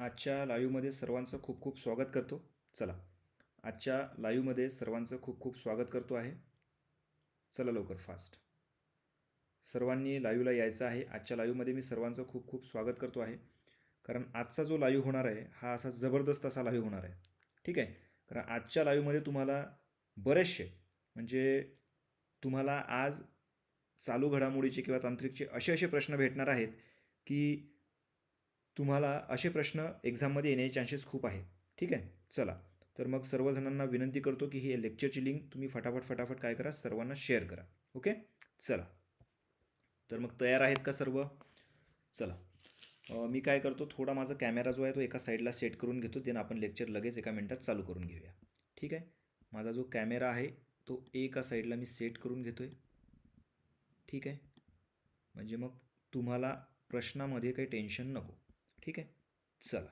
आजच्या लाईव्हमध्ये सर्वांचं खूप खूप स्वागत करतो. चला आजच्या लाईव्हमध्ये सर्वांचं खूप खूप स्वागत करतो आहे. चला लवकर फास्ट. सर्वांनी लाईव्हला यायचं आहे. आजच्या लाईव्हमध्ये मी सर्वांचं खूप खूप स्वागत करतो आहे. कारण आजचा जो लाईव्ह होणार आहे हा असा जबरदस्त असा लाईव्ह होणार आहे. ठीक आहे? कारण आजच्या लाईव्हमध्ये तुम्हाला बरेचसे म्हणजे तुम्हाला आज चालू घडामोडीचे किंवा तांत्रिकचे असे असे प्रश्न भेटणार आहेत की तुम्हाला असे प्रश्न एक्झाममध्ये येण्याचे चान्सेस खूप आहे ठीक आहे? चला. तर मग सर्वजणांना विनंती करतो की ही लेक्चरची लिंक तुम्ही फटाफट फटाफट काय करा? सर्वांना शेअर करा. ओके चला. तर मग तयार आहेत का सर्व? चला. मी काय करतो? थोडा माझा कॅमेरा जो आहे तो एका साईडला सेट करून घेतो. देन आपण लेक्चर लगेच एका मिनटात चालू करून घेऊया. ठीक आहे? माझा जो कॅमेरा आहे तो एका साईडला मी सेट करून घेतो आहे ठीक आहे? म्हणजे मग तुम्हाला प्रश्नामध्ये काही टेन्शन नको. ठीक आहे? चला.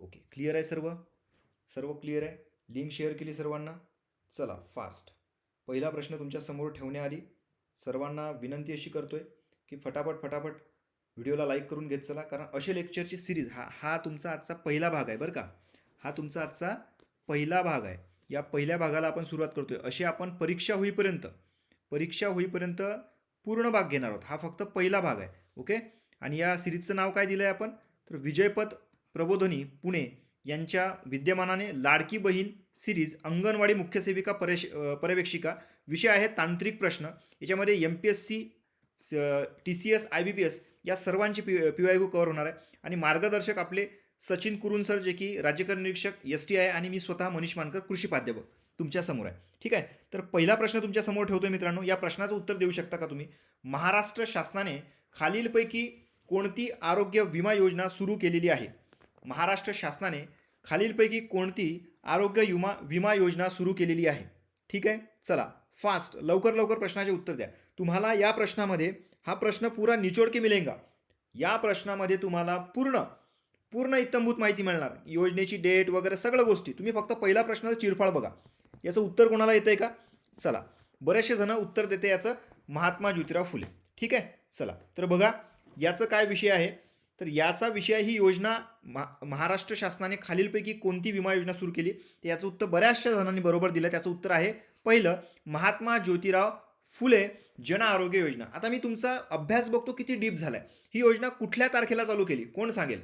ओके क्लिअर आहे सर्व? सर्व क्लिअर आहे? लिंक शेअर केली सर्वांना? चला फास्ट पहिला प्रश्न तुमच्यासमोर ठेवण्याआधी सर्वांना विनंती अशी करतो आहे की फटाफट फटाफट व्हिडिओला लाईक करून घेत चला. कारण असे लेक्चरची सिरीज हा हा तुमचा आजचा पहिला भाग आहे बरं का? हा तुमचा आजचा पहिला भाग आहे. या पहिल्या भागाला आपण सुरुवात करतो आहे अशी आपण परीक्षा होईपर्यंत परीक्षा होईपर्यंत पूर्ण भाग घेणार आहोत. हा फक्त पहिला भाग आहे. ओके आणि या सिरीजचं नाव काय दिलं आहे आपण? तर विजयपथ प्रबोधनी पुणे यांच्या विद्यमानाने लाडकी बहीण सिरीज अंगणवाडी मुख्य सेविका परेश पर्यवेक्षिका विषय आहे तांत्रिक प्रश्न. याच्यामध्ये M P S C T C S I B P S या सर्वांची पी पी वाय कवर होणार आहे. आणि मार्गदर्शक आपले सचिन कुरुन सर जे की राज्यकर निरीक्षक एस टी आहे आणि मी स्वतः मनीष मानकर कृषी प्राध्यापक तुमच्यासमोर आहे. ठीक आहे? तर पहिला प्रश्न तुमच्यासमोर ठेवतो मित्रांनो. या प्रश्नाचं उत्तर देऊ शकता का तुम्ही? महाराष्ट्र शासनाने खालीलपैकी कोणती आरोग्य विमा योजना सुरू केलेली आहे? महाराष्ट्र शासनाने खालीलपैकी कोणती आरोग्य विमा विमा योजना सुरू केलेली आहे? ठीक आहे? चला फास्ट लवकर लवकर प्रश्नाचे उत्तर द्या. तुम्हाला या प्रश्नामध्ये हा प्रश्न पुरा निचोड की मिळेंगा या प्रश्नामध्ये तुम्हाला पूर्ण पूर्ण इत्तमभूत माहिती मिळणार. योजनेची डेट वगैरे सगळ्या गोष्टी. तुम्ही फक्त पहिला प्रश्नाचं चिरफाळ बघा. याचं उत्तर कोणाला येतंय का? चला बरेचसे जण उत्तर देते याचं महात्मा ज्योतिराव फुले. ठीक आहे? चला तर बघा याचं काय विषय आहे? तर याचा विषय ही योजना महा महाराष्ट्र शासनाने खालीलपैकी कोणती विमा योजना सुरू केली? तर याचं उत्तर बऱ्याचशा जणांनी बरोबर दिलं. त्याचं उत्तर आहे पहिलं महात्मा ज्योतिराव फुले जन आरोग्य योजना. आता मी तुमचा अभ्यास बघतो किती डीप झाला आहे ही योजना कुठल्या तारखेला चालू केली? कोण सांगेल?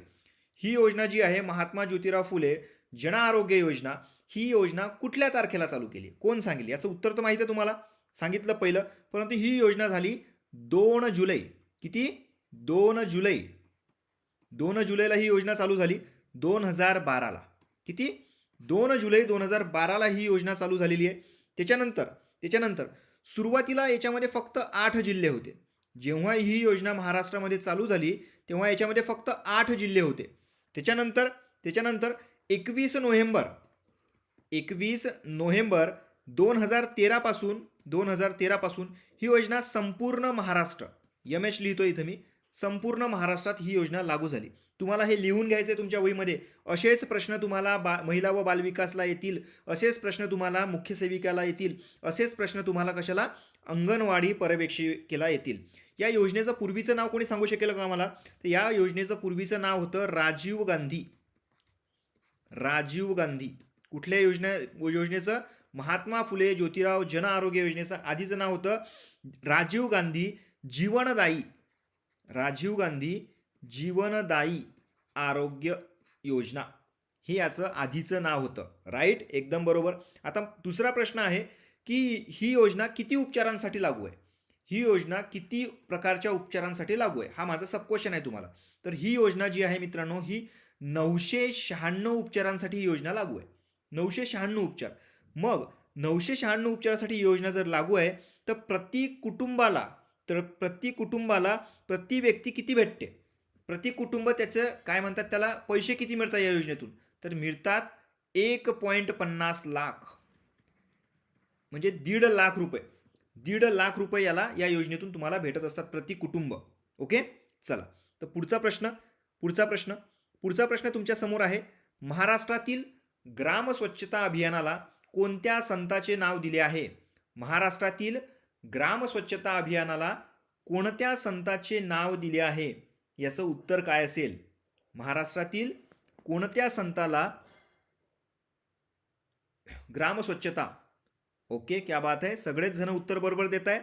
ही योजना जी आहे महात्मा ज्योतिराव फुले जन आरोग्य योजना ही योजना कुठल्या तारखेला चालू केली? कोण सांगेल? याचं उत्तर तर माहिती आहे तुम्हाला. सांगितलं पहिलं. परंतु ही योजना झाली दोन जुलै. किती? दोन जुलै दोन जुलैला ही योजना चालू झाली दोन हजार बाराला. किती? दोन जुलै दोन हजार बाराला ही योजना चालू झालेली आहे. त्याच्यानंतर त्याच्यानंतर सुरुवातीला याच्यामध्ये फक्त आठ जिल्हे होते. जेव्हा ही योजना महाराष्ट्रामध्ये चालू झाली तेव्हा याच्यामध्ये फक्त आठ जिल्हे होते. त्याच्यानंतर त्याच्यानंतर एकवीस नोव्हेंबर एकवीस नोव्हेंबर दोन हजार तेरापासून दोन हजार तेरापासून ही योजना संपूर्ण महाराष्ट्र. यम एच लिहितो इथं मी. संपूर्ण महाराष्ट्रात ही योजना लागू झाली. तुम्हाला हे लिहून घ्यायचे तुमच्या वहीमध्ये. असेच प्रश्न तुम्हाला बा महिला व बालविकासला येतील. असेच प्रश्न तुम्हाला मुख्य सेविकाला येतील. असेच प्रश्न तुम्हाला कशाला? अंगणवाडी पर्यवेक्षिकेला येतील. या योजनेचं पूर्वीचं नाव कोणी सांगू शकेल का आम्हाला? तर या योजनेचं पूर्वीचं नाव होतं राजीव गांधी. राजीव गांधी. कुठल्या योजना योजनेचं? महात्मा फुले ज्योतिराव जन आरोग्य योजनेचं. आधीचं नाव होतं राजीव गांधी जीवनदायी. राजीव गांधी जीवनदायी आरोग्य योजना. हे याचं आधीचं नाव होतं. राईट एकदम बरोबर. आता दुसरा प्रश्न आहे की ही योजना किती उपचारांसाठी लागू आहे? ही योजना किती प्रकारच्या उपचारांसाठी लागू आहे? हा माझा सब क्वेश्चन आहे तुम्हाला. तर ही योजना जी आहे मित्रांनो ही नऊशे शहाण्णव उपचारांसाठी ही योजना लागू आहे. नऊशे शहाण्णव उपचार. मग नऊशे शहाण्णव उपचारासाठी योजना जर लागू आहे तर प्रति कुटुंबाला तर प्रति कुटुंबाला प्रति व्यक्ती किती भेटते? प्रति कुटुंब त्याचं काय म्हणतात त्याला? पैसे किती मिळतात या योजनेतून? तर मिळतात एक पॉईंट पन्नास लाख. म्हणजे दीड लाख रुपये. दीड लाख रुपये याला या योजनेतून तुम्हाला भेटत असतात प्रति कुटुंब. ओके? चला. तर पुढचा प्रश्न पुढचा प्रश्न पुढचा प्रश्न तुमच्यासमोर आहे. महाराष्ट्रातील ग्राम स्वच्छता अभियानाला कोणत्या संताचे नाव दिले आहे? महाराष्ट्रातील ग्राम स्वच्छता अभियानाला कोणत्या संताचे नाव दिले आहे? याचं उत्तर काय असेल? महाराष्ट्रातील कोणत्या संताला ग्राम स्वच्छता ओके क्या बात आहे सगळेच जण उत्तर बरोबर देत आहे.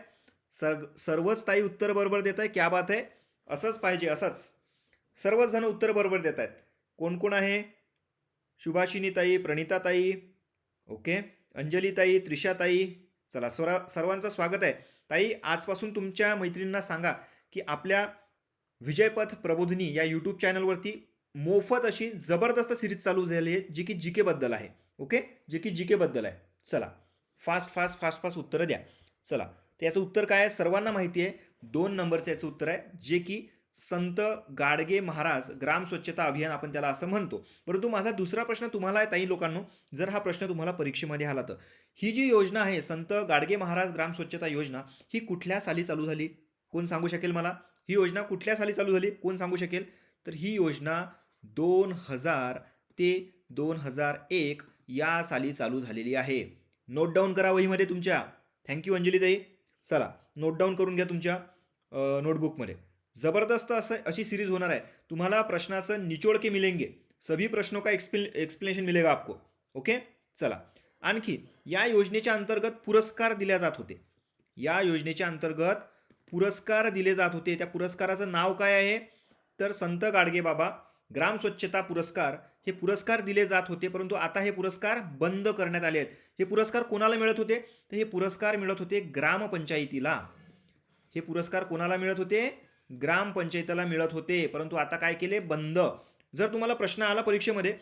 सर सर्वच ताई उत्तर बरोबर देत आहे. क्या बात आहे असंच पाहिजे असंच. सर्वच जण उत्तर बरोबर देत आहेत. कोण कोण आहे? सुभाषिनी ताई ओके. अंजलीताई त्रिषाताई. चला स्वर सर्वांचं स्वागत आहे. ताई आजपासून तुमच्या मैत्रिणींना सांगा की आपल्या विजयपथ प्रबोधिनी या यूट्यूब चॅनलवरती मोफत अशी जबरदस्त सिरीज चालू झाली आहे जी की जी केबद्दल आहे. ओके जे की जी केबद्दल आहे. चला फास्ट फास्ट फास्ट फास्ट उत्तरं द्या. चला तर याचं उत्तर काय आहे? सर्वांना माहिती आहे. दोन नंबरचं याचं उत्तर आहे जे की संत गाडगे महाराज ग्राम स्वच्छता अभियान आपण त्याला असं म्हणतो. परंतु माझा दुसरा प्रश्न तुम्हाला आहे ताई लोकांनो जर हा प्रश्न तुम्हाला परीक्षेमध्ये आला तर. ही जी योजना आहे संत गाडगे महाराज ग्राम स्वच्छता योजना ही कुठल्या साली चालू झाली? कोण सांगू शकेल मला? ही योजना कुठल्या साली चालू झाली? कोण सांगू शकेल? तर ही योजना दोन हजार ते दोन हजार एक या साली चालू झालेली आहे. नोट डाऊन करा वहीमध्ये तुमच्या. थँक्यू अंजली ताई. चला नोट डाऊन करून घ्या तुमच्या नोटबुकमध्ये जबरदस्त असं अशी सिरीज होणार आहे. तुम्हाला प्रश्नाचं निचोड के मिलेंगे. सभी प्रश्नों का एक्सप्ले एक्सप्लेनेशन मिलेगा आपको. ओके चला. आणखी या योजनेच्या अंतर्गत पुरस्कार दिल्या जात होते. या योजनेच्या अंतर्गत पुरस्कार दिले जात होते. त्या पुरस्काराचं नाव काय आहे? तर संत गाडगे बाबा ग्राम स्वच्छता पुरस्कार हे पुरस्कार दिले जात होते परंतु आता हे पुरस्कार बंद करण्यात आले आहेत. हे पुरस्कार कोणाला मिळत होते? तर हे पुरस्कार मिळत होते ग्रामपंचायतीला. हे पुरस्कार कोणाला मिळत होते? ग्रामपंचायतीला मिळत होते. परंतु आता काय केले? बंद. जर तुम्हाला प्रश्न आला परीक्षेमध्ये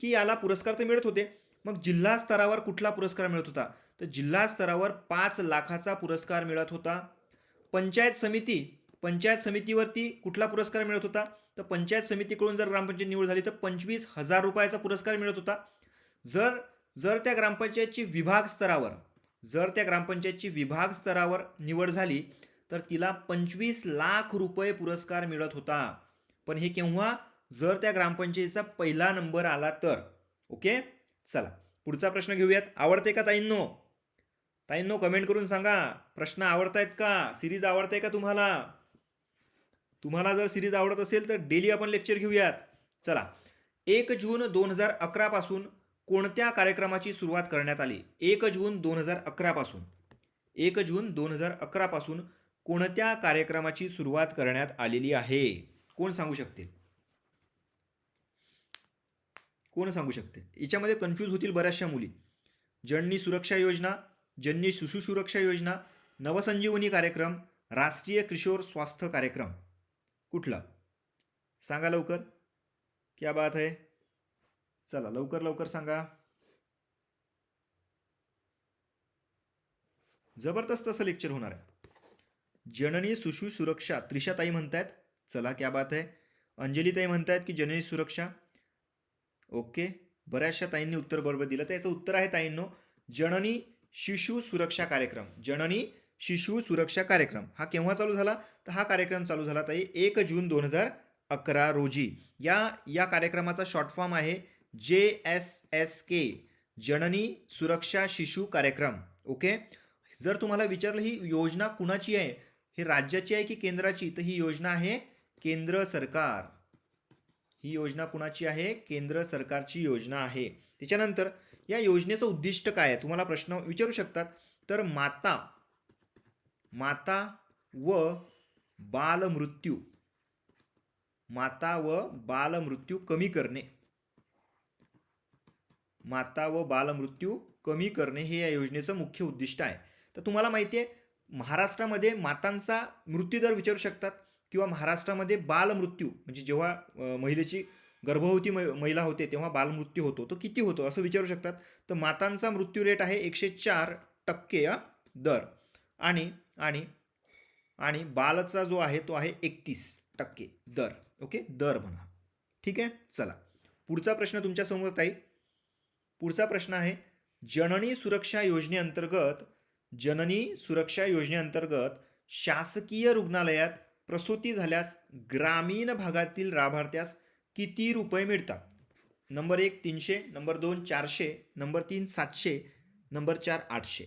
की याला पुरस्कार तर मिळत होते मग जिल्हा स्तरावर कुठला पुरस्कार मिळत होता? तर जिल्हा स्तरावर पाच लाखाचा पुरस्कार मिळत होता. पंचायत समिती पंचायत समितीवरती कुठला पुरस्कार मिळत होता? तर पंचायत समितीकडून जर ग्रामपंचायत निवड झाली तर पंचवीस हजार रुपयाचा पुरस्कार मिळत होता. जर जर त्या ग्रामपंचायतची विभाग स्तरावर जर त्या ग्रामपंचायतची विभाग स्तरावर निवड झाली तर तिला पंचवीस लाख रुपये पुरस्कार मिळत होता. पण हे केव्हा? जर त्या ग्रामपंचायतीचा पहिला नंबर आला तर. ओके? चला पुढचा प्रश्न घेऊयात. आवडते का ताईंनो? ताईंनो कमेंट करून सांगा. प्रश्न आवडतायत का? सिरीज आवडते का तुम्हाला? तुम्हाला जर सिरीज आवडत असेल तर डेली आपण लेक्चर घेऊयात. चला एक जून दोन हजार अकरापासून कोणत्या कार्यक्रमाची सुरुवात करण्यात आली? एक जून दोन हजार अकरापासून एक जून दोन हजार अकरापासून कोणत्या कार्यक्रमाची सुरुवात करण्यात आलेली आहे? कोण सांगू शकते? कोण सांगू शकते? याच्यामध्ये कन्फ्यूज होतील बऱ्याचशा मुली. जननी सुरक्षा योजना जननी शिशु सुरक्षा योजना नवसंजीवनी कार्यक्रम राष्ट्रीय किशोर स्वास्थ्य कार्यक्रम. कुठला? सांगा लवकर. क्या बात आहे चला लवकर लवकर सांगा. जबरदस्त असं लेक्चर होणार आहे. जननी सुशु सुरक्षा त्रिशाताई म्हणतायत. चला क्या बात आहे अंजलीताई म्हणतायत की जननी सुरक्षा. ओके. बऱ्याचशा ताईंनी उत्तर बरोबर दिलं. तर याचं उत्तर आहे ताईंनो जननी शिशु सुरक्षा कार्यक्रम. जननी शिशु सुरक्षा कार्यक्रम. हा केव्हा चालू झाला? तर हा कार्यक्रम चालू झाला ताई एक जून दोन हजार अकरा रोजी. या या कार्यक्रमाचा शॉर्ट फॉर्म आहे जे एस एस के जननी सुरक्षा शिशु कार्यक्रम. ओके? जर तुम्हाला विचारलं ही योजना कुणाची आहे हे राज्याची आहे की केंद्राची? तर ही योजना आहे केंद्र सरकार. ही योजना कुणाची आहे? केंद्र सरकारची योजना आहे. त्याच्यानंतर या योजनेचं उद्दिष्ट काय आहे? तुम्हाला प्रश्न विचारू शकतात. तर माता माता व बालमृत्यू माता व बालमृत्यू कमी करणे. माता व बालमृत्यू कमी करणे हे या योजनेचं मुख्य उद्दिष्ट आहे. तर तुम्हाला माहिती आहे महाराष्ट्रामध्ये मातांचा मृत्यूदर विचारू शकतात किंवा महाराष्ट्रामध्ये बालमृत्यू म्हणजे जेव्हा महिलेची गर्भवती मै- महिला होते तेव्हा बालमृत्यू होतो तो किती होतो असं विचारू शकतात. तर मातांचा मृत्यू रेट आहे एकशे चार टक्के अ, दर. आणि आणि आणि बालचा जो आहे तो आहे एकतीस टक्के दर. ओके? दर म्हणा. ठीक आहे? चला. पुढचा प्रश्न तुमच्यासमोर ताई. पुढचा प्रश्न आहे जननी सुरक्षा योजनेअंतर्गत जननी सुरक्षा योजनेअंतर्गत शासकीय रुग्णालयात प्रसूती झाल्यास ग्रामीण भागातील लाभार्थ्यास किती रुपये मिळतात? नंबर एक तीनशे नंबर दोन चारशे नंबर तीन सातशे नंबर चार आठशे.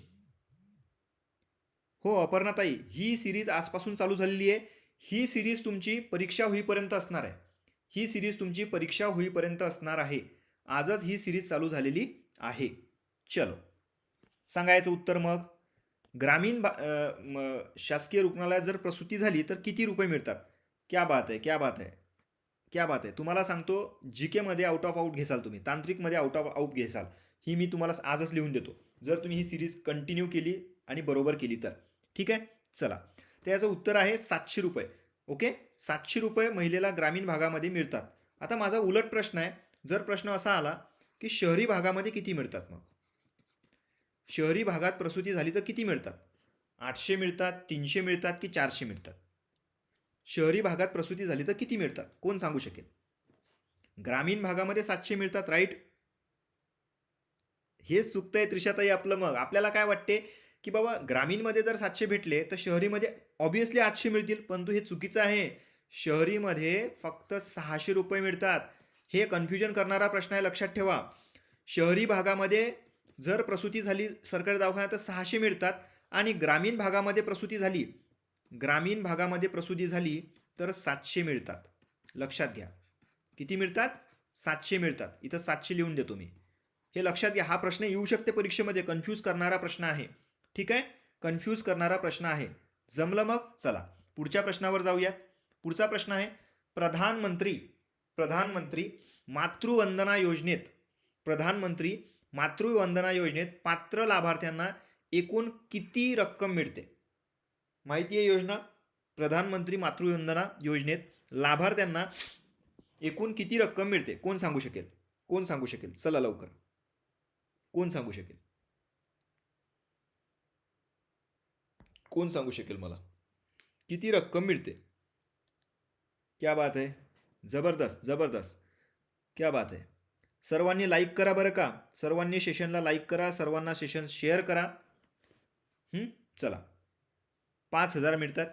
हो अपर्णाताई ही सिरीज आजपासून चालू झालेली आहे. ही सिरीज तुमची परीक्षा होईपर्यंत असणार आहे. ही सिरीज तुमची परीक्षा होईपर्यंत असणार आहे. आजच ही सिरीज चालू झालेली आहे. चलो. सांगायचं उत्तर मग? ग्रामीण बा म, शासकीय रुग्णालयात जर प्रसूती झाली तर किती रुपये मिळतात? क्या बात आहे क्या बात आहे क्या बात आहे तुम्हाला सांगतो जी केमध्ये आउट ऑफ आउट घेसाल तुम्ही तांत्रिकमध्ये आउट ऑफ आउट घेसाल. ही मी तुम्हाला आजच लिहून देतो. जर तुम्ही ही सिरीज कंटिन्यू केली आणि बरोबर केली तर. ठीक आहे? चला. तर याचं उत्तर आहे सातशे रुपये. ओके? सातशे रुपये महिलेला ग्रामीण भागामध्ये मिळतात. आता माझा उलट प्रश्न आहे जर प्रश्न असा आला की शहरी भागामध्ये किती मिळतात मग? शहरी भागात प्रसूती झाली तर किती मिळतात? आठशे मिळतात तीनशे मिळतात की चारशे मिळतात? शहरी भागात प्रसूती झाली तर किती मिळतात? कोण सांगू शकेल? ग्रामीण भागामध्ये सातशे मिळतात राईट हेच चुकतंय त्रिशाताई आपलं मग. आपल्याला काय वाटते? की बाबा ग्रामीणमध्ये जर सातशे भेटले तर शहरीमध्ये ऑब्विसली आठशे मिळतील परंतु हे चुकीचं आहे. शहरीमध्ये फक्त सहाशे रुपये मिळतात. हे कन्फ्युजन करणारा प्रश्न आहे लक्षात ठेवा. शहरी भागामध्ये जर प्रसूती झाली सरकारी दवाखान्यात तर सहाशे मिळतात आणि ग्रामीण भागामध्ये प्रसूती झाली ग्रामीण भागामध्ये प्रसूती झाली तर सातशे मिळतात. लक्षात घ्या. किती मिळतात? सातशे मिळतात. इथं सातशे लिहून देतो मी. हे लक्षात घ्या. हा प्रश्न येऊ शकते परीक्षेमध्ये. कन्फ्यूज करणारा प्रश्न आहे. ठीक आहे? कन्फ्यूज करणारा प्रश्न आहे. जमलं मग? चला. पुढच्या प्रश्नावर जाऊयात. पुढचा प्रश्न आहे प्रधानमंत्री प्रधानमंत्री मातृवंदना योजनेत प्रधानमंत्री मातृवंदना योजनेत पात्र लाभार्थ्यांना एकूण किती रक्कम मिळते? माहिती आहे योजना? प्रधानमंत्री मातृवंदना योजनेत लाभार्थ्यांना एकूण किती रक्कम मिळते? कोण सांगू शकेल? कोण सांगू शकेल? चला लवकर. कोण सांगू शकेल? कोण सांगू शकेल मला? किती रक्कम मिळते? क्या बात आहे जबरदस्त जबरदस्त. क्या बात आहे सर्वांनी लाईक करा बरं का? सर्वांनी सेशनला लाईक करा सर्वांना सेशन शेअर करा. चला. पाच हजार मिळतात.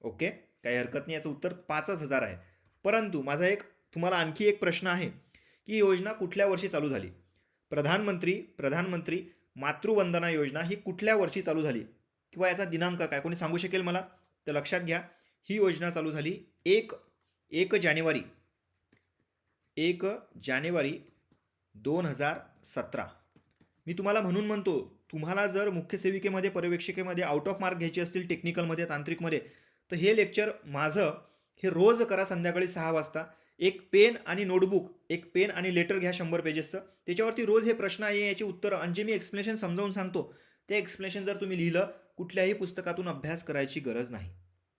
ओके? काही हरकत नाही याचं उत्तर पाचच हजार आहे. परंतु माझा एक तुम्हाला आणखी एक प्रश्न आहे की योजना कुठल्या वर्षी चालू झाली? प्रधानमंत्री प्रधानमंत्री मातृवंदना योजना ही कुठल्या वर्षी चालू झाली? किंवा याचा दिनांक काय? कोणी सांगू शकेल मला? तर लक्षात घ्या ही योजना चालू झाली एक एक जानेवारी. एक जानेवारी दोन हजार सतरा. मी तुम्हाला म्हणून म्हणतो तुम्हाला जर मुख्य सेविकेमध्ये पर्यवेक्षिकेमध्ये आउट ऑफ मार्क घ्यायचे असतील टेक्निकलमध्ये तांत्रिकमध्ये तर हे लेक्चर माझं हे रोज करा संध्याकाळी सहा वाजता. एक पेन आणि नोटबुक एक पेन आणि लेटर घ्या शंभर पेजेसचं त्याच्यावरती रोज हे प्रश्न आहे याची उत्तरं. आणि जे मी एक्सप्लेनेशन समजावून सांगतो ते एक्सप्लेनेशन जर तुम्ही लिहिलं कुठल्याही पुस्तकातून अभ्यास करायची गरज नाही.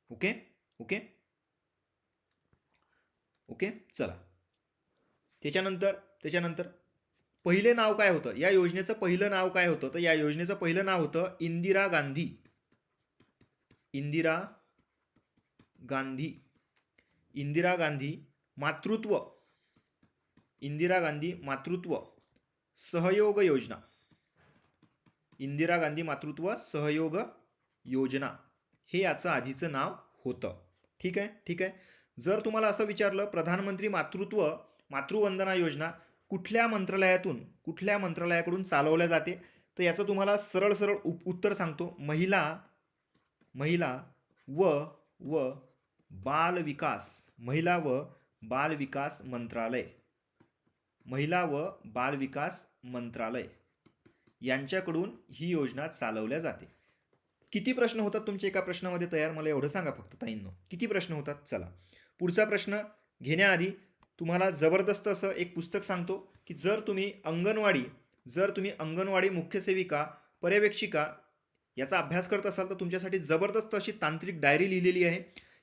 ओके? ओके? ओके? चला. त्याच्यानंतर त्याच्यानंतर पहिले नाव काय होतं? या योजनेचं पहिलं नाव काय होतं? तर या योजनेचं पहिलं नाव होतं इंदिरा गांधी. इंदिरा गांधी. इंदिरा गांधी मातृत्व. इंदिरा गांधी मातृत्व सहयोग योजना. इंदिरा गांधी मातृत्व सहयोग योजना. हे याचं आधीचं नाव होतं. ठीक आहे? ठीक आहे? जर तुम्हाला असं विचारलं प्रधानमंत्री मातृत्व मातृवंदना योजना कुठल्या मंत्रालयातून कुठल्या मंत्रालयाकडून चालवल्या जाते? तर याचं तुम्हाला सरळ सरळ उप उत्तर सांगतो. महिला महिला व व बाल विकास महिला व बाल विकास मंत्रालय महिला व बाल विकास मंत्रालय यांच्याकडून ही योजना चालवल्या जाते. किती प्रश्न होतात तुमच्या एका प्रश्नामध्ये तयार? मला एवढं सांगा फक्त ताईंनो. किती प्रश्न होतात? चला. पुढचा प्रश्न घेण्याआधी तुम्हाला जबरदस्त असं एक पुस्तक सांगतो की जर तुम्ही अंगणवाडी जर तुम्ही अंगणवाडी मुख्य सेविका पर्यवेक्षिका याचा अभ्यास करत असाल तर तुमच्यासाठी जबरदस्त अशी तांत्रिक डायरी लिहिलेली आहे.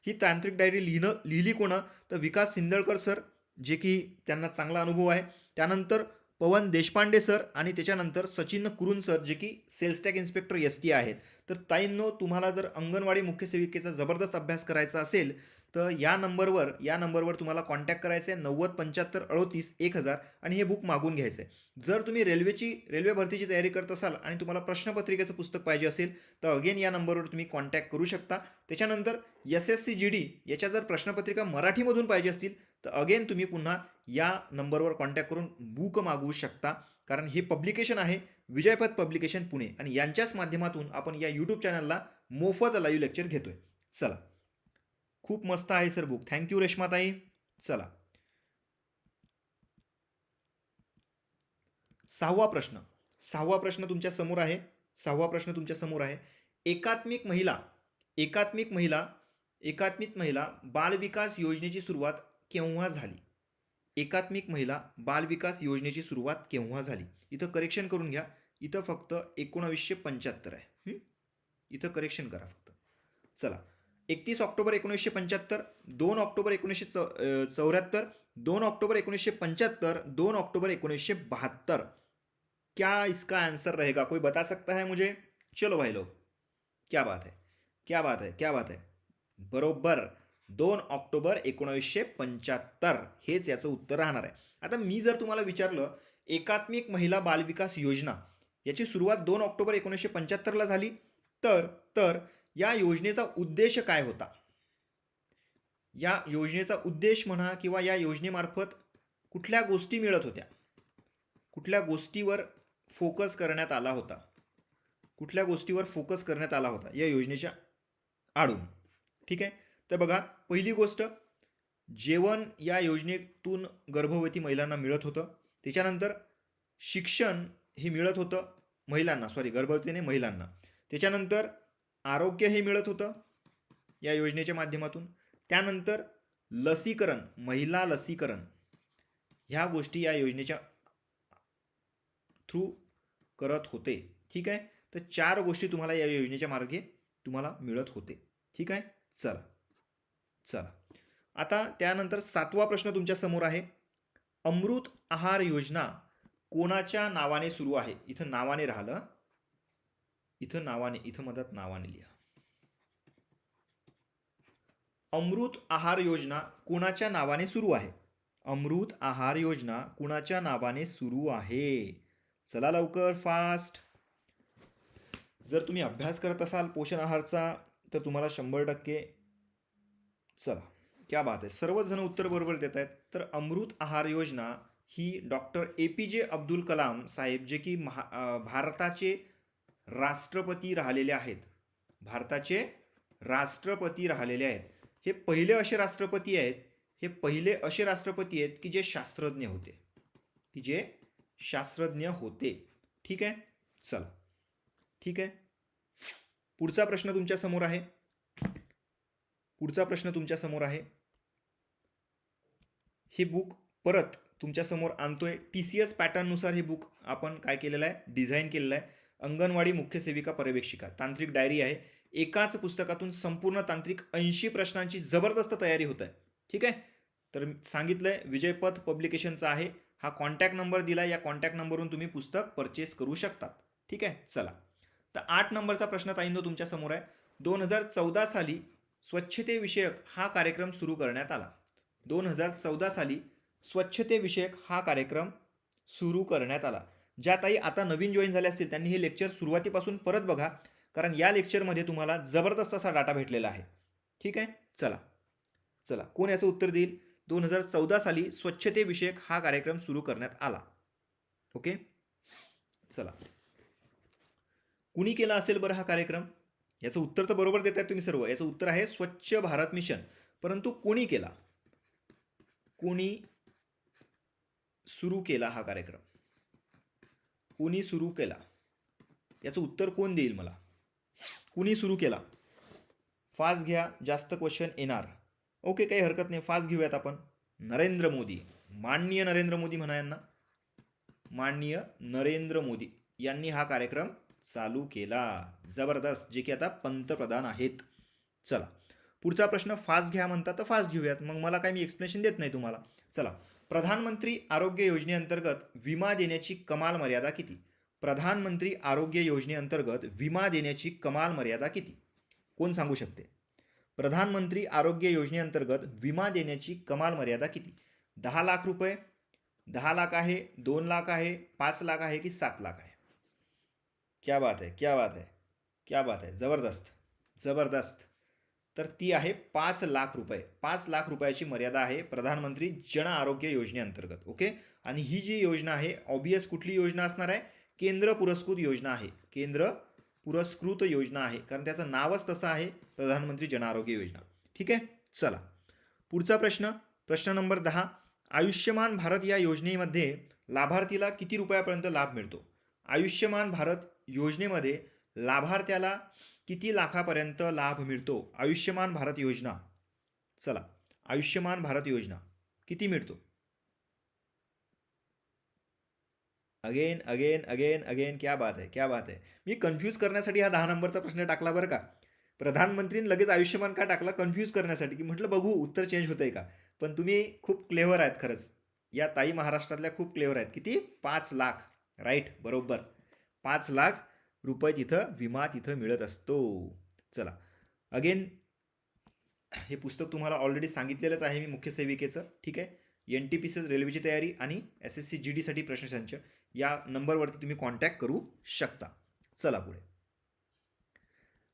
ही तांत्रिक डायरी लिहिणं लिहिली कोणं? तर विकास सिंदळकर सर जे की त्यांना चांगला अनुभव आहे. त्यानंतर पवन देशपांडे सर आणि त्याच्यानंतर सचिन कुरुन सर जे की sales tax inspector S T आहेत. तर ताईंनो तुम्हाला जर अंगणवाडी मुख्य सेविकेचा जबरदस्त अभ्यास करायचा असेल तर या नंबरवर या नंबरवर तुम्हाला कॉन्टॅक्ट करायचं आहे नव्वद पंच्याहत्तर अडोतीस एक हजार आणि हे बुक मागून घ्यायचं आहे जर तुम्ही रेल्वेची रेल्वे भरतीची तयारी करत असाल आणि तुम्हाला प्रश्नपत्रिकेचं पुस्तक पाहिजे असेल तर अगेन या नंबरवर तुम्ही कॉन्टॅक्ट करू शकता. त्याच्यानंतर S S C G D याच्या जर प्रश्नपत्रिका मराठीमधून पाहिजे असतील तर अगेन तुम्ही पुन्हा या नंबरवर कॉन्टॅक्ट करून बुक मागवू शकता. कारण हे पब्लिकेशन आहे विजयपथ पब्लिकेशन पुणे. आणि यांच्याच माध्यमातून आपण या यूट्यूब चॅनलला मोफत लाईव्ह लेक्चर घेतोय. चला. खूप मस्त आहे सर बुक थँक्यू रेश्माताई. चला. सहावा प्रश्न. सहावा प्रश्न तुमच्यासमोर आहे. सहावा प्रश्न तुमच्यासमोर आहे. एकात्मिक महिला एकात्मिक महिला एकात्मिक महिला बालविकास योजनेची सुरुवात केव्हा झाली? एकात्मिक महिला बालविकास योजनेची सुरुवात केव्हा झाली? इथं करेक्शन करून घ्या. इथं फक्त एकोणावीसशे पंच्याहत्तर आहे. इथं करेक्शन करा फक्त. चला. एकतीस ऑक्टोबर एकोणीसशे पंच्याहत्तर दोन ऑक्टोबर एकोणीसशे चौ चौऱ्याहत्तर दोन ऑक्टोबर एकोणीसशे पंच्याहत्तर दोन ऑक्टोबर एकोणीसशे बहत्तर. क्या इसका आंसर रहेगा? कोई बता सकता है मुझे? चलो भाई लोग क्या बात है क्या बात है क्या बात है। बरोबर दोन ऑक्टोबर एकोणावीसशे पंच्याहत्तर हेच याचं उत्तर राहणार आहे. आता मी जर तुम्हाला विचारलं एकात्मिक महिला बालविकास योजना याची सुरुवात दोन ऑक्टोबर एकोणीसशे पंच्याहत्तरला झाली. तर तर या योजनेचा उद्देश काय होता? या योजनेचा उद्देश म्हणा किंवा या योजनेमार्फत कुठल्या गोष्टी मिळत होत्या? कुठल्या गोष्टीवर फोकस करण्यात आला होता? कुठल्या गोष्टीवर फोकस करण्यात आला होता? या योजनेच्या आडून. ठीक आहे? तर बघा पहिली गोष्ट जेवण या योजनेतून गर्भवती महिलांना मिळत होतं. त्याच्यानंतर शिक्षण हे मिळत होतं महिलांना सॉरी गर्भवतीने महिलांना. त्याच्यानंतर आरोग्य हे मिळत होतं या योजनेच्या माध्यमातून. त्यानंतर लसीकरण महिला लसीकरण ह्या गोष्टी या योजनेच्या थ्रू करत होते. ठीक आहे? तर चार गोष्टी तुम्हाला या योजनेच्या मार्गे तुम्हाला मिळत होते. ठीक आहे? चला. चला. आता त्यानंतर सातवा प्रश्न तुमच्यासमोर आहे. अमृत आहार योजना कोणाच्या नावाने सुरू आहे? इथं नावाने राहिलं. इथं नावाने इथं मदत नावाने लिहा. अमृत आहार योजना कुणाच्या नावाने सुरू आहे? अमृत आहार योजना कुणाच्या नावाने सुरू आहे? चला लवकर फास्ट जर तुम्ही अभ्यास करत असाल पोषण आहारचा तर तुम्हाला शंभर टक्के चला. क्या बात आहे सर्वजण उत्तर बरोबर देत आहेत. तर अमृत आहार योजना ही डॉक्टर ए पी जे अब्दुल कलाम साहेब जे की महा भारताचे राष्ट्रपती राहिलेले आहेत. भारताचे राष्ट्रपती राहिलेले आहेत. हे पहिले असे राष्ट्रपती आहेत हे पहिले असे राष्ट्रपती आहेत की जे शास्त्रज्ञ होते. की जे शास्त्रज्ञ होते. ठीक आहे? चला. ठीक आहे? पुढचा प्रश्न तुमच्यासमोर आहे. पुढचा प्रश्न तुमच्यासमोर आहे. हे बुक परत तुमच्यासमोर आणतोय. टी सी एस पॅटर्ननुसार हे बुक आपण काय केलेलं आहे? डिझाईन केलेलं आहे. अंगणवाडी मुख्य सेविका पर्यवेक्षिका. तांत्रिक डायरी आहे. एकाच पुस्तकातून संपूर्ण तांत्रिक ऐंशी प्रश्नांची जबरदस्त तयारी होत आहे. ठीक आहे? तर सांगितलंय विजयपथ पब्लिकेशनचा आहे. हा कॉन्टॅक्ट नंबर दिला. या कॉन्टॅक्ट नंबरवरून तुम्ही पुस्तक परचेस करू शकतात. ठीक आहे? चला. तर आठ नंबरचा प्रश्न ताईंदो तुमच्यासमोर आहे. दोन हजार चौदा साली स्वच्छतेविषयक हा कार्यक्रम सुरू करण्यात आला. दोन हजार चौदा साली स्वच्छतेविषयक हा कार्यक्रम सुरू करण्यात आला. ज्या ताई आता नवीन जॉईन झाल्या असतील त्यांनी हे लेक्चर सुरुवातीपासून परत बघा. कारण या लेक्चरमध्ये तुम्हाला जबरदस्त असा डाटा भेटलेला आहे. ठीक आहे? चला. चला. कोण याचं उत्तर देईल? दोन हजार चौदा साली स्वच्छतेविषयक हा कार्यक्रम सुरू करण्यात आला. ओके? चला. कुणी केला असेल बरं हा कार्यक्रम? याचं उत्तर तर बरोबर देत आहे तुम्ही सर्व. याचं उत्तर आहे स्वच्छ भारत मिशन. परंतु कोणी केला? कोणी सुरू केला हा कार्यक्रम? कुणी सुरू केला? याचं उत्तर कोण देईल मला? कुणी सुरू केला? फास्ट घ्या जास्त क्वेश्चन येणार. ओके काही हरकत नाही फास्ट घेऊयात आपण. नरेंद्र मोदी. माननीय नरेंद्र मोदी म्हणा यांना. माननीय नरेंद्र मोदी यांनी हा कार्यक्रम चालू केला. जबरदस्त जे की आता पंतप्रधान आहेत. चला. पुढचा प्रश्न फास्ट घ्या म्हणता तर फास्ट घेऊयात. मग मला काय मी एक्सप्लेनेशन देत नाही तुम्हाला. चला. प्रधानमंत्री आरोग्य योजनेअंतर्गत विमा देण्याची कमाल मर्यादा किती? प्रधानमंत्री आरोग्य योजनेअंतर्गत विमा देण्याची कमाल मर्यादा किती? कोण सांगू शकते? प्रधानमंत्री आरोग्य योजनेअंतर्गत विमा देण्याची कमाल मर्यादा किती? दहा लाख रुपये? दहा लाख आहे दोन लाख आहे पाच लाख आहे की सात लाख आहे? क्या बात आहे क्या बात आहे क्या बात आहे. जबरदस्त जबरदस्त. तर ती आहे पाच लाख रुपये. पाच लाख रुपयाची मर्यादा आहे प्रधानमंत्री जन आरोग्य योजनेअंतर्गत ओके? आणि ही जी योजना आहे ऑबियस कुठली योजना असणार आहे? केंद्र पुरस्कृत योजना आहे. केंद्र पुरस्कृत योजना आहे. कारण त्याचं नावच तसं आहे प्रधानमंत्री जन आरोग्य योजना. ठीक आहे? चला. पुढचा प्रश्न प्रश्न नंबर दहा. आयुष्यमान भारत या योजनेमध्ये लाभार्थीला किती रुपयापर्यंत लाभ मिळतो? आयुष्यमान भारत योजनेमध्ये लाभार्थ्याला किती लाखापर्यंत लाभ मिळतो? आयुष्यमान भारत योजना. चला आयुष्यमान भारत योजना. किती मिळतो? अगेन अगेन अगेन अगेन क्या बात आहे क्या बात आहे मी कन्फ्यूज करण्यासाठी हा दहा नंबरचा प्रश्न टाकला बरं का? प्रधानमंत्रीने लगेच आयुष्यमान का टाकला? कन्फ्यूज करण्यासाठी. की म्हटलं बघू उत्तर चेंज होतंय का? पण तुम्ही खूप क्लेवर आहेत खरंच. या ताई महाराष्ट्रातल्या खूप क्लेवर आहेत. किती? पाच लाख. राईट बरोबर. पाच लाख रुपये तिथं विमा तिथं मिळत असतो. चला. अगेन हे पुस्तक तुम्हाला ऑलरेडी सांगितलेलंच आहे मी मुख्य सेविकेचं. ठीक आहे? एन टी पी सी रेल्वेची तयारी आणि एस एस सी जी डीसाठी प्रश्नसंच. या नंबरवरती तुम्ही कॉन्टॅक्ट करू शकता. चला पुढे.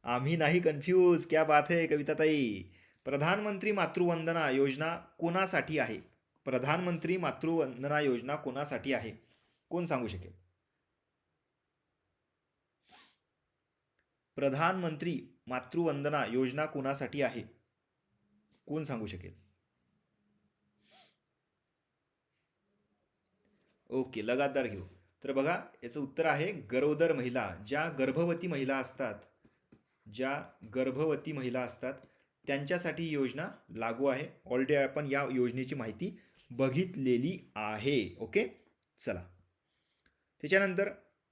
आम्ही नाही कन्फ्यूज क्या बात आहे कविताताई. प्रधानमंत्री मातृवंदना योजना कोणासाठी आहे? प्रधानमंत्री मातृवंदना योजना कोणासाठी आहे? कोण सांगू शकेल? प्रधानमंत्री मातृवंदना योजना कोणासाठी आहे? कोण सांगू शकेल? ओके लगातार घेऊ. तर बघा याचं उत्तर आहे गरोदर महिला. ज्या गर्भवती महिला असतात ज्या गर्भवती महिला असतात त्यांच्यासाठी ही योजना लागू आहे. ऑलरेडी आपण या योजनेची माहिती बघितलेली आहे. ओके? चला. त्याच्यानंतर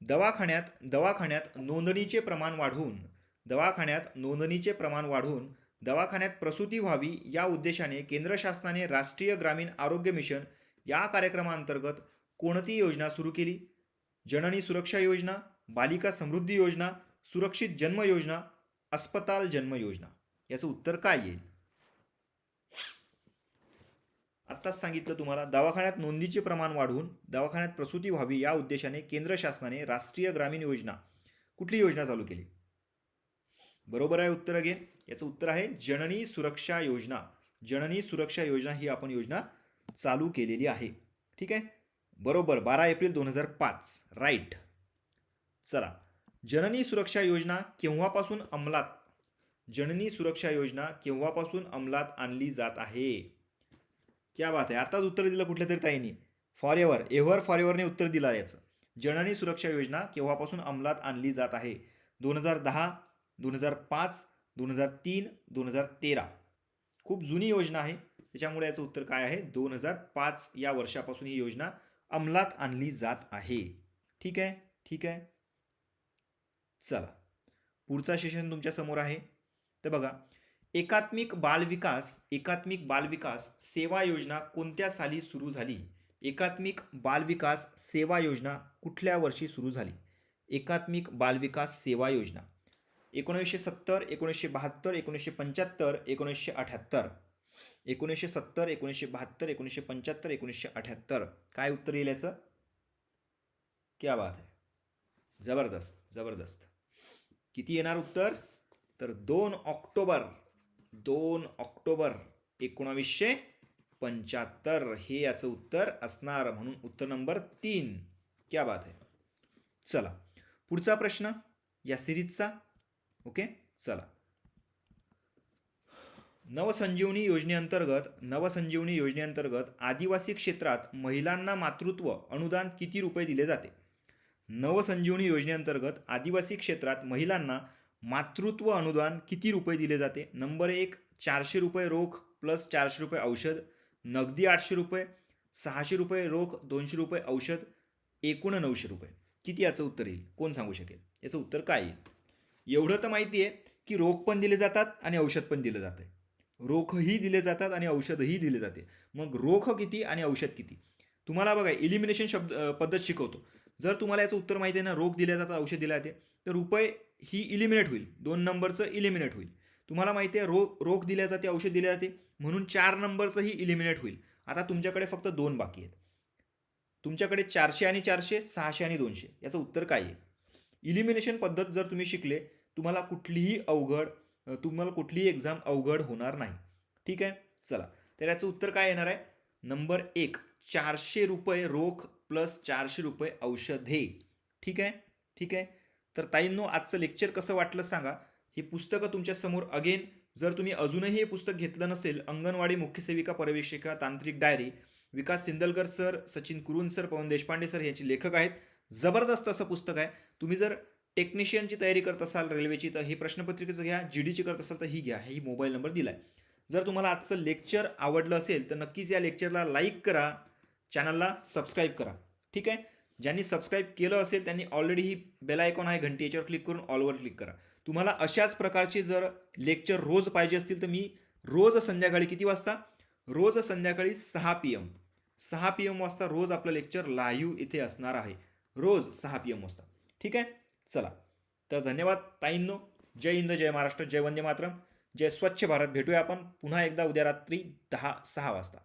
दवाखान्यात दवाखान्यात नोंदणीचे प्रमाण वाढवून दवाखान्यात नोंदणीचे प्रमाण वाढवून दवाखान्यात प्रसूती व्हावी या उद्देशाने केंद्र शासनाने राष्ट्रीय ग्रामीण आरोग्य मिशन या कार्यक्रमांतर्गत कोणती योजना सुरू केली? जननी सुरक्षा योजना बालिका समृद्धी योजना सुरक्षित जन्म योजना अस्पताल जन्म योजना याचं उत्तर काय येईल? आत्ताच सांगितलं तुम्हाला दवाखान्यात नोंदीचे प्रमाण वाढवून दवाखान्यात प्रसूती व्हावी या उद्देशाने केंद्र शासनाने राष्ट्रीय ग्रामीण योजना कुठली योजना चालू केली? बरोबर आहे उत्तर अगेन. याचं उत्तर आहे जननी सुरक्षा योजना. जननी सुरक्षा योजना ही आपण योजना चालू केलेली आहे. ठीक आहे? बरोबर बारा एप्रिल दोन हजार पाच. राईट. चला. जननी सुरक्षा योजना केव्हापासून अंमलात? जननी सुरक्षा योजना केव्हापासून अंमलात आणली जात आहे? क्या बात आहे आताच उत्तर दिलं कुठल्या तरी ताईने. फॉर एव्हर एव्हर फॉर एव्हरने उत्तर दिलं याचं. जननी सुरक्षा योजना केव्हापासून अंमलात आणली जात आहे? दोन हजार दहा दोन हजार पाच दोन हजार तीन दोन हजार तेरा. खूप जुनी योजना आहे. त्याच्यामुळे याचं उत्तर काय आहे? दोन हजार पाच या वर्षापासून ही योजना अंमलात आणली जात आहे. ठीक आहे? ठीक आहे? चला. पुढचा सेशन तुमच्यासमोर आहे. तर बघा एकात्मिक बालविकास एकात्मिक बालविकास सेवा योजना कोणत्या साली सुरू झाली? एकात्मिक बालविकास सेवा योजना कुठल्या वर्षी सुरू झाली? एकात्मिक बालविकास सेवा योजना. एकोणीसशे सत्तर एकोणीसशे बहात्तर एकोणीसशे पंच्याहत्तर एकोणीसशे अठ्याहत्तर. एकोणीसशे सत्तर एकोणीसशे बहात्तर एकोणीसशे पंच्याहत्तर एकोणीसशे अठ्याहत्तर. काय उत्तर येईल याचं? क्या बात आहे जबरदस्त जबरदस्त. किती येणार उत्तर? तर दोन ऑक्टोबर. दोन ऑक्टोबर एकोणावीसशे पंच्याहत्तर. हे याचं उत्तर असणार म्हणून उत्तर नंबर तीन. क्या बात आहे चला. पुढचा प्रश्न या सिरीजचा. ओके? चला. नवसंजीवनी योजनेअंतर्गत नवसंजीवनी योजनेअंतर्गत आदिवासी क्षेत्रात महिलांना मातृत्व अनुदान किती रुपये दिले जाते? नवसंजीवनी योजनेअंतर्गत आदिवासी क्षेत्रात महिलांना मातृत्व अनुदान किती रुपये दिले जाते? नंबर एक चारशे रुपये रोख प्लस चारशे रुपये औषध. नगदी आठशे रुपये सहाशे रुपये रोख दोनशे रुपये औषध एकूण नऊशे रुपये. किती याचं उत्तर येईल? कोण सांगू शकेल? याचं उत्तर काय येईल? एवढं तर माहिती आहे की रोख पण दिले जातात आणि औषध पण दिलं जातं रोखही दिले जातात आणि औषधही दिले जाते. मग रोख किती आणि औषध किती? तुम्हाला बघा इलिमिनेशन शब्द पद्धत शिकवतो. जर तुम्हाला याचं उत्तर माहिती आहे ना रोख दिले जातात औषध दिले जाते तर रुपये ही इलिमिनेट होईल. दोन नंबरचं इलिमिनेट होईल. तुम्हाला माहिती आहे रो रोख दिल्या जाते औषध दिले जाते म्हणून चार नंबरचंही इलिमिनेट होईल. आता तुमच्याकडे फक्त दोन बाकी आहेत. तुमच्याकडे चारशे आणि चारशे सहाशे आणि दोनशे याचं उत्तर काय आहे? इलिमिनेशन पद्धत जर तुम्ही शिकले तुम्हाला कुठलीही अवघड तुम्हाला कुठलीही एक्झाम अवघड होणार नाही. ठीक आहे? चला. तर याचं उत्तर काय येणार आहे? नंबर एक चारशे रुपये रोख प्लस चारशे रुपये औषधे. ठीक आहे? ठीक आहे? तर ताईंनो आजचं लेक्चर कसं वाटलं सांगा. ही पुस्तकं तुमच्यासमोर अगेन जर तुम्ही अजूनही हे पुस्तक घेतलं नसेल अंगणवाडी मुख्यसेविका पर्यवेक्षिका तांत्रिक diary Vikas Sindalkar sir Sachin Kurun sir Pawan Deshpande sir याचे लेखक आहेत. जबरदस्त असं पुस्तक आहे. तुम्ही जर टेक्निशियनची तयारी करत असाल रेल्वेची तर ही प्रश्नपत्रिकेचं घ्या. जी डीची करत असाल तर ही घ्या. ही मोबाईल नंबर दिला आहे जर तुम्हाला आजचं लेक्चर आवडलं असेल तर नक्कीच या लेक्चरला लाईक करा. चॅनलला सबस्क्राईब करा. ठीक आहे? ज्यांनी सबस्क्राईब केलं असेल त्यांनी ऑलरेडी ही बेल आयकॉन आहे घंटी याच्यावर क्लिक करून ऑलवर क्लिक करा. तुम्हाला अशाच प्रकारचे जर लेक्चर रोज पाहिजे असतील तर मी रोज संध्याकाळी किती वाजता? रोज संध्याकाळी सहा पी एम सहा पी एम वाजता रोज आपलं लेक्चर लाईव्ह इथे असणार आहे. रोज सहा पी एम वाजता. ठीक आहे? चला. तर धन्यवाद ताईंनो. जय हिंद जय महाराष्ट्र जय वंदे मातरम. जय स्वच्छ भारत. भेटूया आपण पुन्हा एकदा उद्या रात्री दहा सहा वाजता.